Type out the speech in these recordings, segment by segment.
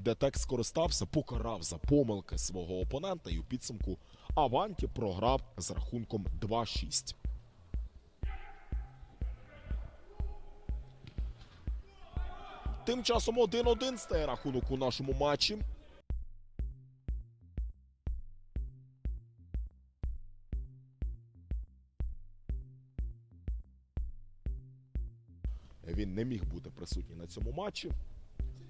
Детек скористався, покарав за помилки свого опонента і у підсумку Аванті програв з рахунком 2-6. Тим часом 1-1 стає рахунок у нашому матчі. Він не міг бути присутній на цьому матчі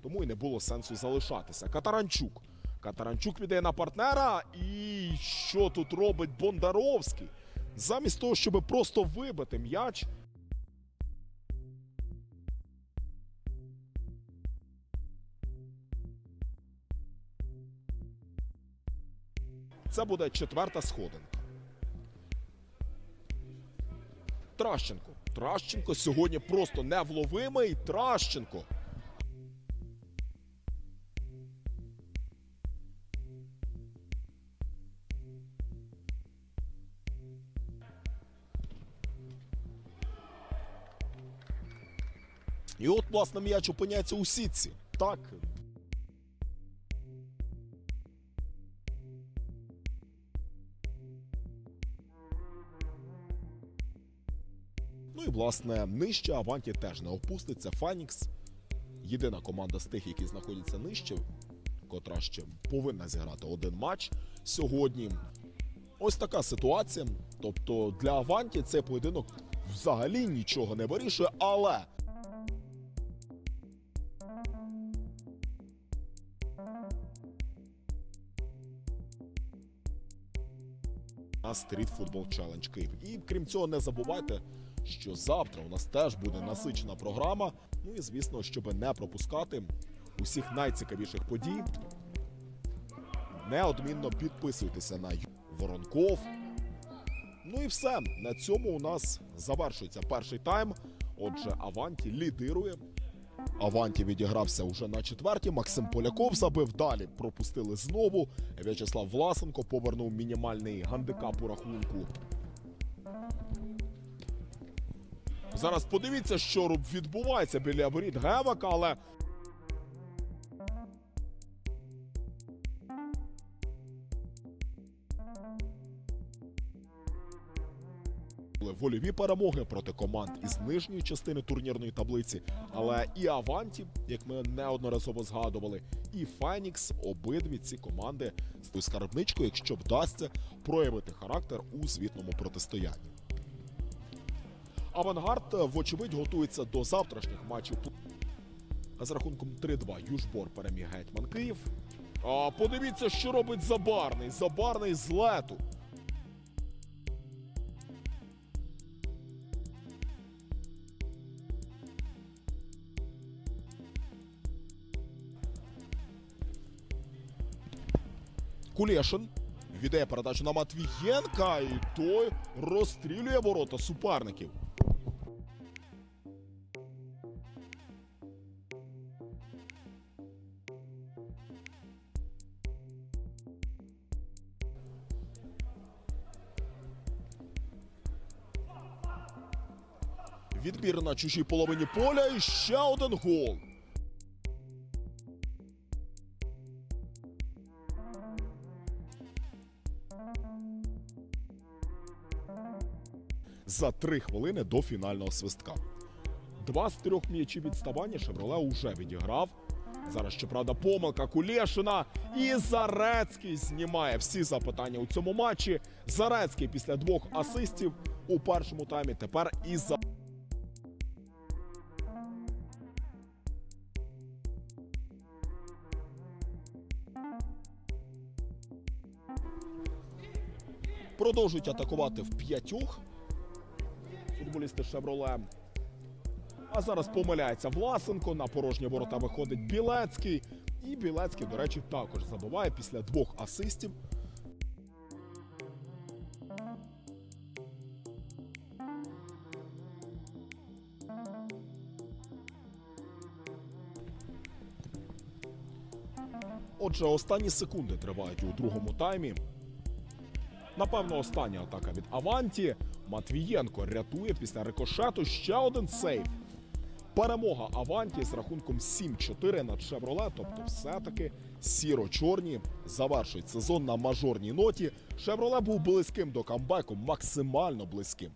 тому і не було сенсу залишатися. Катаранчук. Катаранчук віддає на партнера. І що тут робить Бондаровський? Замість того, щоб просто вибити м'яч. Це буде четверта сходинка. Тращенко. Тращенко сьогодні просто невловимий. Тращенко. І от, власне, м'яч опиняється у сітці. Так. Ну і власне нижче Аванті теж не опуститься. Фанікс єдина команда з тих, які знаходяться нижче, котра ще повинна зіграти один матч сьогодні. Ось така ситуація. Тобто для Аванті цей поєдинок взагалі нічого не вирішує, але на Street Football Challenge Київ. І крім цього, не забувайте, що завтра у нас теж буде насичена програма. Ну і звісно, щоб не пропускати усіх найцікавіших подій. Неодмінно підписуйтеся на Воронков. Ну і все. На цьому у нас завершується перший тайм. Отже, Аванті лідирує. Аванті відігрався уже на четвертій. Максим Поляков забив далі. Пропустили знову. В'ячеслав Власенко повернув мінімальний гандикап у рахунку. Зараз подивіться, що відбувається біля воріт Гевака, але. Вольові перемоги проти команд із нижньої частини турнірної таблиці, але і Аванті, як ми неодноразово згадували, і Фенікс обидві ці команди з скарбничкою, якщо вдасться проявити характер у звітному протистоянні. Авангард, вочевидь, готується до завтрашніх матчів. З рахунком 3-2 Южбор переміг гетьман Київ. А подивіться, що робить Забарний. Забарний з лету. Кулешин віддає передачу на Матвієнка, і той розстрілює ворота суперників. Відбір на чужій половині поля і ще один гол. за три хвилини до фінального свистка. Два з трьох м'ячів відставання Шевроле уже відіграв. Зараз щоправда помилка Кулєшина. І Зарецький знімає всі запитання у цьому матчі. Зарецький після двох асистів у першому таймі тепер і за. Продовжують атакувати в п'ятьох. Футболісти Шевроле. А зараз помиляється Власенко. На порожні ворота виходить Білецький. І Білецький, до речі, також забиває після двох асистів. Отже, останні секунди тривають у другому таймі. Напевно, остання атака від Аванті. Матвієнко рятує після рикошету ще один сейв. Перемога Аванті з рахунком 7-4 над Шевроле. Тобто, все-таки сіро-чорні завершують сезон на мажорній ноті. Шевроле був близьким до камбеку, максимально близьким.